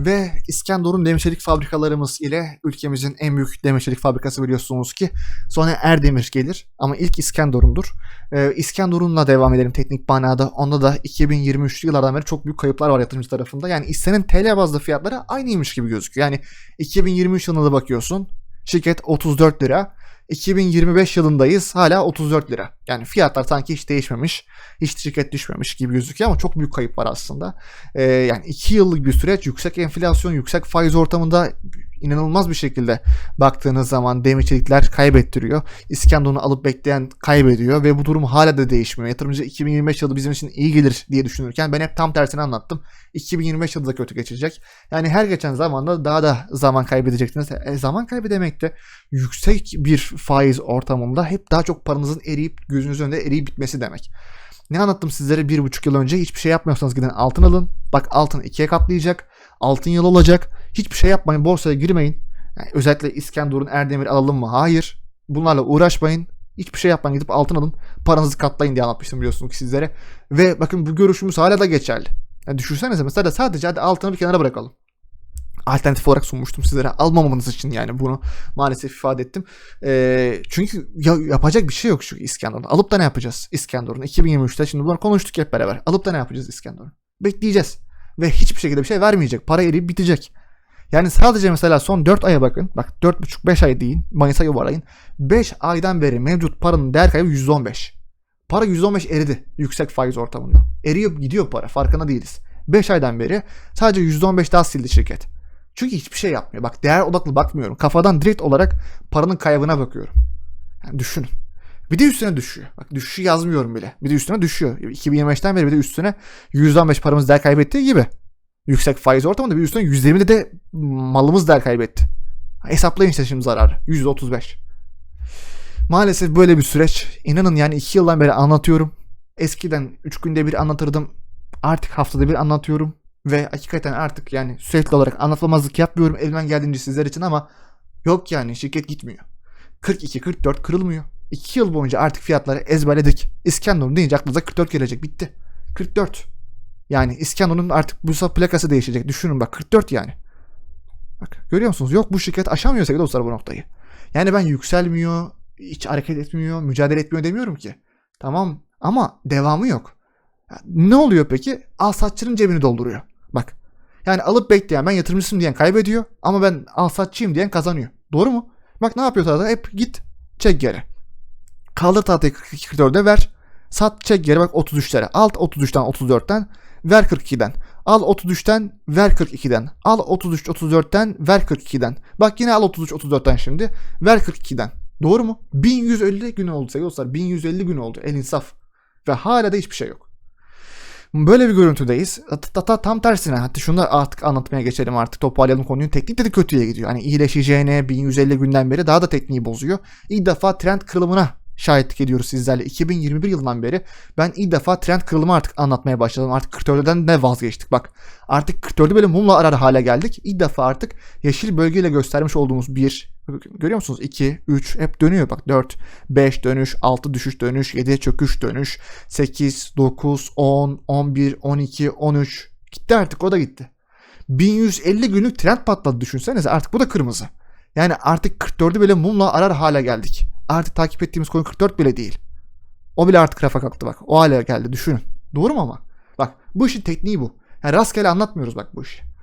Ve İskenderun demir çelik fabrikalarımız ile ülkemizin en büyük demir çelik fabrikası biliyorsunuz ki sonra Erdemir gelir ama ilk İskenderun'dur. Ee, İskenderun'la devam edelim teknik manada. Onda da 2023'lü yıllardan beri çok büyük kayıplar var yatırımcı tarafında. Yani istenen TL bazlı fiyatları aynıymış gibi gözüküyor. Yani 2023 yılına da bakıyorsun. Şirket 34 lira. 2025 yılındayız hala 34 lira. Yani fiyatlar sanki hiç değişmemiş. Hiç şirket düşmemiş gibi gözüküyor ama çok büyük kayıp var aslında. Ee, yani 2 yıllık bir süreç yüksek enflasyon, yüksek faiz ortamında inanılmaz bir şekilde baktığınız zaman demir çelikler kaybettiriyor. İskenderun'u alıp bekleyen kaybediyor ve bu durum hala da değişmiyor. Yatırımcı 2025 yılı bizim için iyi gelir diye düşünürken ben hep tam tersini anlattım. 2025 yılı da kötü geçecek. Yani her geçen zamanda daha da zaman kaybedeceksiniz. E, zaman kaybı demek de yüksek bir faiz ortamında hep daha çok paranızın eriyip gözünüzün önünde eriyip bitmesi demek. Ne anlattım sizlere bir buçuk yıl önce hiçbir şey yapmıyorsanız gidin altın alın. Bak altın ikiye katlayacak. Altın yıl olacak. Hiçbir şey yapmayın. Borsaya girmeyin. Yani özellikle İskenderun, Erdemir alalım mı? Hayır. Bunlarla uğraşmayın. Hiçbir şey yapmayın. Gidip altın alın. Paranızı katlayın diye anlatmıştım biliyorsunuz ki sizlere. Ve bakın bu görüşümüz hala da geçerli. Yani düşünsenize mesela sadece hadi altını bir kenara bırakalım. Alternatif olarak sunmuştum sizlere. Almamanız için yani bunu maalesef ifade ettim. Ee, çünkü ya, yapacak bir şey yok şu İskenderun'da. Alıp da ne yapacağız İskenderun? 2023'te şimdi bunları konuştuk hep beraber. Alıp da ne yapacağız İskenderun? Bekleyeceğiz. Ve hiçbir şekilde bir şey vermeyecek. Para eriyip bitecek. Yani sadece mesela son 4 aya bakın. Bak 4,5-5 ay değil. Mayıs'a yuvarlayın. 5 aydan beri mevcut paranın değer kaybı %15. Para %15 eridi yüksek faiz ortamında. Eriyor gidiyor para farkında değiliz. 5 aydan beri sadece %15 daha sildi şirket. Çünkü hiçbir şey yapmıyor. Bak değer odaklı bakmıyorum. Kafadan direkt olarak paranın kaybına bakıyorum. Yani düşünün. Bir de üstüne düşüyor. Bak düşüşü yazmıyorum bile. Bir de üstüne düşüyor. 2025'ten beri bir de üstüne %15 paramız değer kaybettiği gibi. Yüksek faiz ortamında bir üstüne %20'de de malımız değer kaybetti. Hesaplayın işte şimdi zararı. %35. Maalesef böyle bir süreç. İnanın yani 2 yıldan beri anlatıyorum. Eskiden 3 günde bir anlatırdım. Artık haftada bir anlatıyorum. Ve hakikaten artık yani sürekli olarak anlatmamazlık yapmıyorum elimden geldiğince sizler için ama yok yani şirket gitmiyor. 42, 44 kırılmıyor. 2 yıl boyunca artık fiyatları ezberledik. İskenderun deyince aklınıza 44 gelecek. Bitti. 44. Yani İskenderun'un artık bu sefer plakası değişecek. Düşünün bak 44 yani. Bak görüyor musunuz? Yok bu şirket aşamıyor sevgili dostlar bu noktayı. Yani ben yükselmiyor, hiç hareket etmiyor, mücadele etmiyor demiyorum ki. Tamam ama devamı yok. Ne oluyor peki? Al satçının cebini dolduruyor. Yani alıp bekleyen ben yatırımcısım diyen kaybediyor ama ben al satçıyım diyen kazanıyor. Doğru mu? Bak ne yapıyor tahta? Hep git çek geri. Kaldır tahtayı 42-44'e ver. Sat çek geri bak 33'lere. Al 33'ten 34'ten ver 42'den. Al 33'ten ver 42'den. Al 33 34'ten ver 42'den. Bak yine al 33 34'ten şimdi. Ver 42'den. Doğru mu? 1150 gün oldu sevgili dostlar. 1150 gün oldu. El insaf. Ve hala da hiçbir şey yok. Böyle bir görüntüdeyiz. Hatta tam tersine hatta da artık anlatmaya geçelim artık toparlayalım konuyu. Teknik de kötüye gidiyor. Hani iyileşeceğine 1150 günden beri daha da tekniği bozuyor. İlk defa trend kırılımına şahitlik ediyoruz sizlerle. 2021 yılından beri ben ilk defa trend kırılımı artık anlatmaya başladım. Artık 44'den de vazgeçtik. Bak artık 44'ü böyle mumla arar hale geldik. İlk defa artık yeşil bölgeyle göstermiş olduğumuz bir görüyor musunuz? 2, 3 hep dönüyor bak 4, 5 dönüş, 6 düşüş dönüş, 7 çöküş dönüş, 8, 9, 10, 11, 12, 13 gitti artık o da gitti. 1150 günlük trend patladı düşünsenize artık bu da kırmızı. Yani artık 44'ü böyle mumla arar hale geldik. Artık takip ettiğimiz konu 44 bile değil. O bile artık rafa kalktı bak. O hale geldi düşünün. Doğru mu ama? Bak bu işin tekniği bu. Yani rastgele anlatmıyoruz bak bu işi.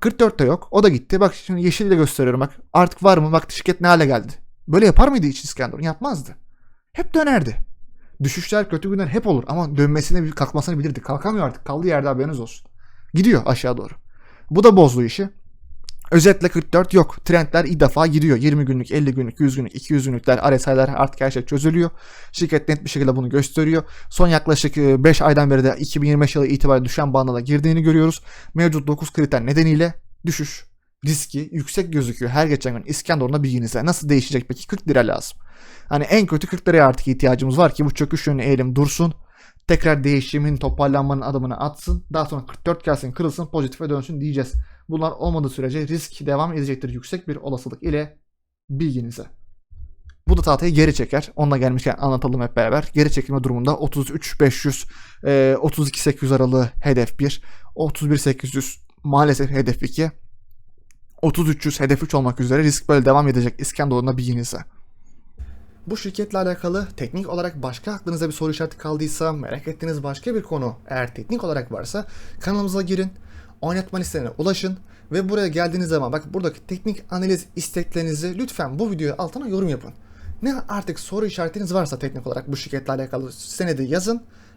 44 de yok. O da gitti. Bak şimdi yeşili de gösteriyorum bak. Artık var mı? Bak şirket ne hale geldi. Böyle yapar mıydı hiç İskenderun? Yapmazdı. Hep dönerdi. Düşüşler kötü günler hep olur ama dönmesini kalkmasını bilirdi. Kalkamıyor artık. Kaldığı yerde haberiniz olsun. Gidiyor aşağı doğru. Bu da bozdu işi. Özetle 44 yok. Trendler ilk defa giriyor. 20 günlük, 50 günlük, 100 günlük, 200 günlükler, RSI'ler artık her şey çözülüyor. Şirket net bir şekilde bunu gösteriyor. Son yaklaşık 5 aydan beri de 2025 yılı itibariyle düşen bandına girdiğini görüyoruz. Mevcut 9 kriter nedeniyle düşüş riski yüksek gözüküyor. Her geçen gün İskenderun'da bilginize. Nasıl değişecek peki? 40 lira lazım. Hani en kötü 40 liraya artık ihtiyacımız var ki bu çöküş yönlü eğilim dursun. Tekrar değişimin, toparlanmanın adımını atsın. Daha sonra 44 gelsin, kırılsın, pozitife dönsün diyeceğiz. Bunlar olmadığı sürece risk devam edecektir yüksek bir olasılık ile bilginize. Bu da tahtayı geri çeker. Onunla gelmişken anlatalım hep beraber. Geri çekilme durumunda 33.500, e, 32.800 aralığı hedef 1, 31.800 maalesef hedef 2, 3300 hedef 3 olmak üzere risk böyle devam edecek İskenderun'da bilginize. Bu şirketle alakalı teknik olarak başka aklınıza bir soru işareti kaldıysa, merak ettiğiniz başka bir konu eğer teknik olarak varsa kanalımıza girin, oynatma listelerine ulaşın ve buraya geldiğiniz zaman bak buradaki teknik analiz isteklerinizi lütfen bu videoya altına yorum yapın. Ne artık soru işaretiniz varsa teknik olarak bu şirketle alakalı senede yazın